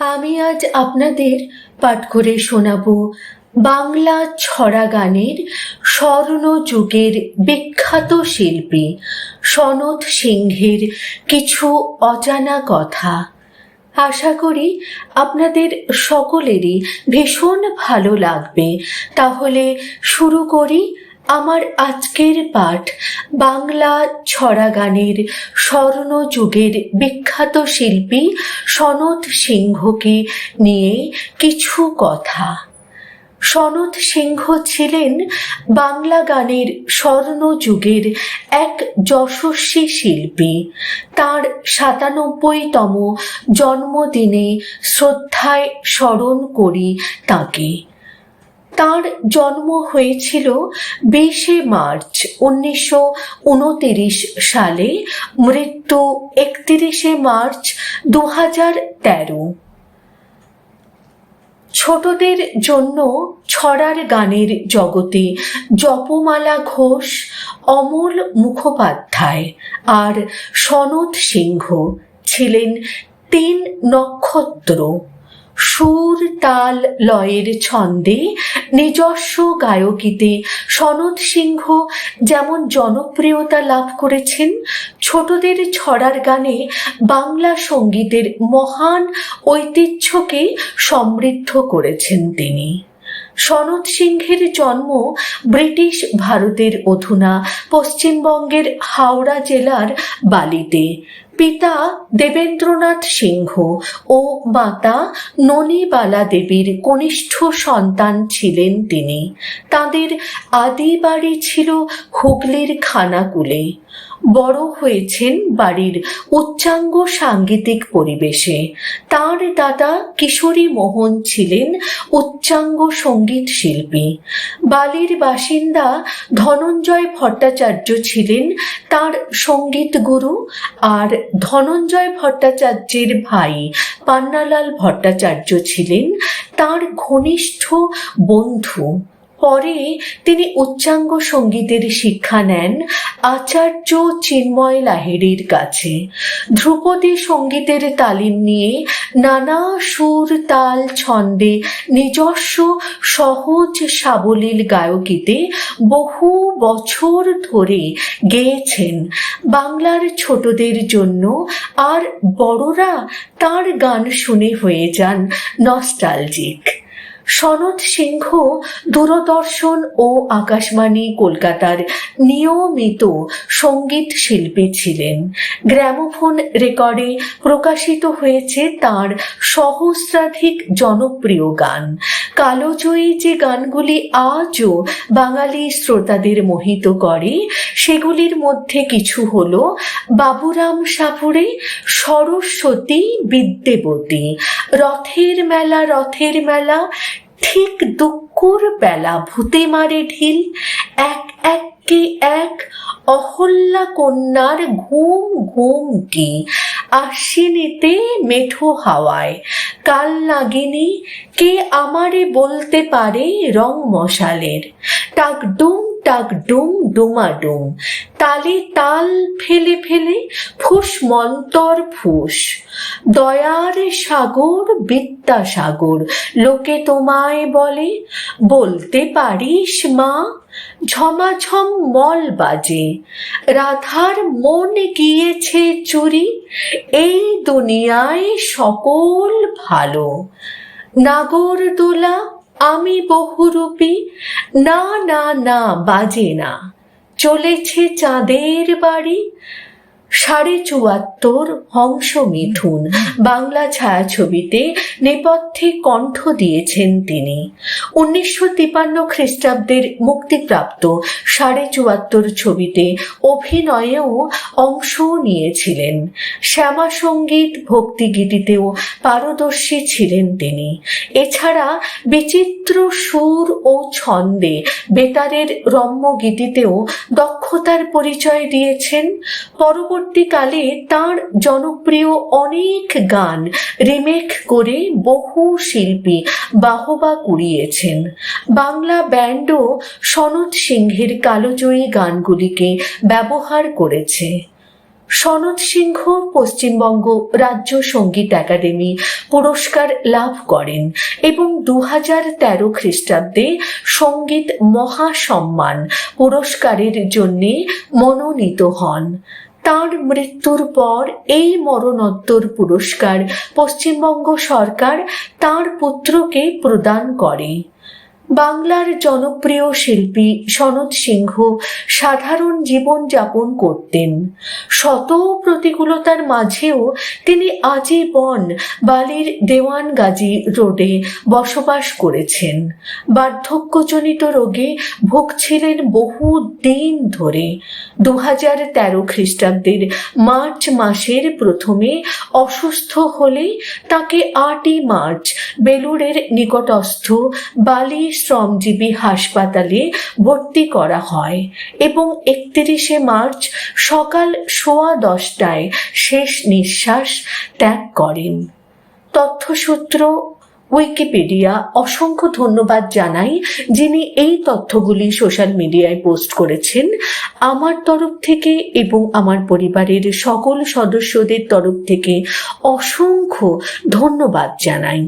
আমি আজ আপনাদের পাঠ করে শোনাব বাংলা ছড়া গানের স্বর্ণ যুগের বিখ্যাত শিল্পী সনৎ সিংহের কিছু অজানা কথা। আশা করি আপনাদের সকলেরই ভীষণ ভালো লাগবে। তাহলে শুরু করি আমার আজকের পাঠ বাংলা ছড়া গানের স্বর্ণ যুগের বিখ্যাত শিল্পী সনৎ সিংহকে নিয়ে কিছু কথা। সনৎ সিংহ ছিলেন বাংলা গানের স্বর্ণ যুগের এক যশস্বী শিল্পী। তার সাতানব্বইতম জন্মদিনে শ্রদ্ধায় স্মরণ করি তাকে। তার জন্ম হয়েছিল বিশে মার্চ উনিশশো সালে। মৃত্যু একত্রিশে মার্চ দু তেরো। ছোটদের জন্য ছড়ার গানের জগতে জপমালা ঘোষ, অমল মুখোপাধ্যায় আর সনৎ সিংহ ছিলেন তিন নক্ষত্র। সুর তাল লয়ের ছন্দে নিজস্ব গায়কিতে সনৎ সিংহ যেমন জনপ্রিয়তা লাভ করেছেন, ছোটদের ছড়ার গানে বাংলা সঙ্গীতের মহান ঐতিহ্যকে সমৃদ্ধ করেছেন তিনি। সনৎ সিংহের জন্ম ব্রিটিশ ভারতের অধুনা পশ্চিমবঙ্গের হাওড়া জেলার বালিতে। পিতা দেবেন্দ্রনাথ সিংহ ও মাতা ননীবালা দেবীর কনিষ্ঠ সন্তান ছিলেন তিনি। তাদের আদি বাড়ি ছিল হুগলির খানাকুলে। বড় হয়েছেন বাড়ির উচ্চাঙ্গ সাংগীতিক পরিবেশে। তার দাদা কিশোরী মোহন ছিলেন উচ্চাঙ্গ সংগীত শিল্পী। বালির বাসিন্দা ধনঞ্জয় ভট্টাচার্য ছিলেন তার সংগীত গুরু আর ধনঞ্জয় ভট্টাচার্যের ভাই পান্নালাল ভট্টাচার্য ছিলেন তার ঘনিষ্ঠ বন্ধু। পরে তিনি উচ্চাঙ্গ সঙ্গীতের শিক্ষা নেন আচার্য চিন্ময় লাহিড়ির কাছে। ধ্রুপদী সঙ্গীতের তালিম নিয়ে নানা সুর তাল ছন্দে নিজস্ব সহজ সাবলীল গায়কিতে বহু বছর ধরে গেয়েছেন। বাংলার ছোটদের জন্য আর বড়রা তার গান শুনে হয়ে যান নস্টালজিক সনৎ সিংহ, দূরদর্শন ও আকাশবাণী কলকাতার নিয়মিত সংগীত শিল্পী ছিলেন। গ্র্যামোফোন রেকর্ডে প্রকাশিত হয়েছে তার সহস্রাধিক জনপ্রিয় গান। কালোজয়ী যে গানগুলি আজও বাঙালি শ্রোতাদের মোহিত করে, সেগুলির মধ্যে কিছু হল বাবুরাম সাপুরে সরস্বতী বিদ্যেবতী, রথের মেলা রথের মেলা ঠিক দুঃখর বেলা ভূতে মারে ঢিল এক এক কে এক অহল্যা কন্যার ঘুম ঘুম কি আশ্বিনীতে মেঠো হাওয়ায়? কাল নাগিনী, কে আমারে বলতে পারে রং মশালের? টাক ডুম টাক ডুম ডুমাডুম। তালে তাল ফেলে ফেলে ফুস মন্তর ফুস। দয়ার সাগর বিদ্যাসাগর লোকে তোমায় বলে, বলতে পারিস মা ঝমাঝম মল বাজে। রাধার মন গিয়েছে চুরি, এই দুনিয়ায় সকল ভালো। নাগর দোলা, আমি বহুরূপী, না না না, বাজে না। চলেছে চাঁদের বাড়ি সাড়ে চুয়াত্তর হংস মিথুন বাংলা ছায়াছবিতে নেপথ্যে কণ্ঠ দিয়েছেন তিনি। উনিশশো তিপান্ন খ্রিস্টাব্দের মুক্তিপ্রাপ্ত সাড়ে চুয়াত্তর ছবিতে অভিনয়েও অংশ নিয়েছিলেন। শ্যামা সংগীত ভক্তিগীতিতেও পারদর্শী ছিলেন তিনি। এছাড়া বিচিত্র সুর ও ছন্দে বেতারের রম্য গীতিতেও দক্ষতার পরিচয় দিয়েছেন। পরবর্তী পরবর্তীকালে তার জনপ্রিয় অনেক গান রিমেক করে বহু শিল্পী বাহবা কুড়িয়েছেন। বাংলা ব্যান্ডও সনৎ সিংহের কালোজয়ী গানগুলিকে ব্যবহার করেছে। সনদ সিংহ পশ্চিমবঙ্গ রাজ্য সংগীত একাডেমি পুরস্কার লাভ করেন এবং দু হাজার তেরো খ্রিস্টাব্দে সংগীত মহাসম্মান পুরস্কারের জন্যে মনোনীত হন। তার মৃত্যুর পর এই মরণোত্তর পুরস্কার পশ্চিমবঙ্গ সরকার তার পুত্রকে প্রদান করে। বাংলার জনপ্রিয় শিল্পী সনদ সিংহ সাধারণ জীবন যাপন করতেন। শত প্রতিকূলতার মাঝেও তিনি আজীবন বালির দেওয়ানগাজী রোডে বসবাস করেছেন। বার্ধক্যজনিত রোগে ভুগছিলেন বহু দিন ধরে। দু হাজার তেরো খ্রিস্টাব্দের মার্চ মাসের প্রথমে অসুস্থ হলে তাকে আটই মার্চ বেলুড়ের নিকটস্থ বালি শ্রমজীবী হাসপাতালে ভর্তি করা হয় এবং একত্রিশে মার্চ সকাল সোয়া দশটায় শেষ নিঃশ্বাস ত্যাগ করেন। তথ্যসূত্র উইকিপিডিয়া, অসংখ্য ধন্যবাদ জানাই যিনি এই তথ্যগুলি সোশ্যাল মিডিয়ায় পোস্ট করেছেন। আমার তরফ থেকে এবং আমার পরিবারের সকল সদস্যদের তরফ থেকে অসংখ্য ধন্যবাদ জানাই।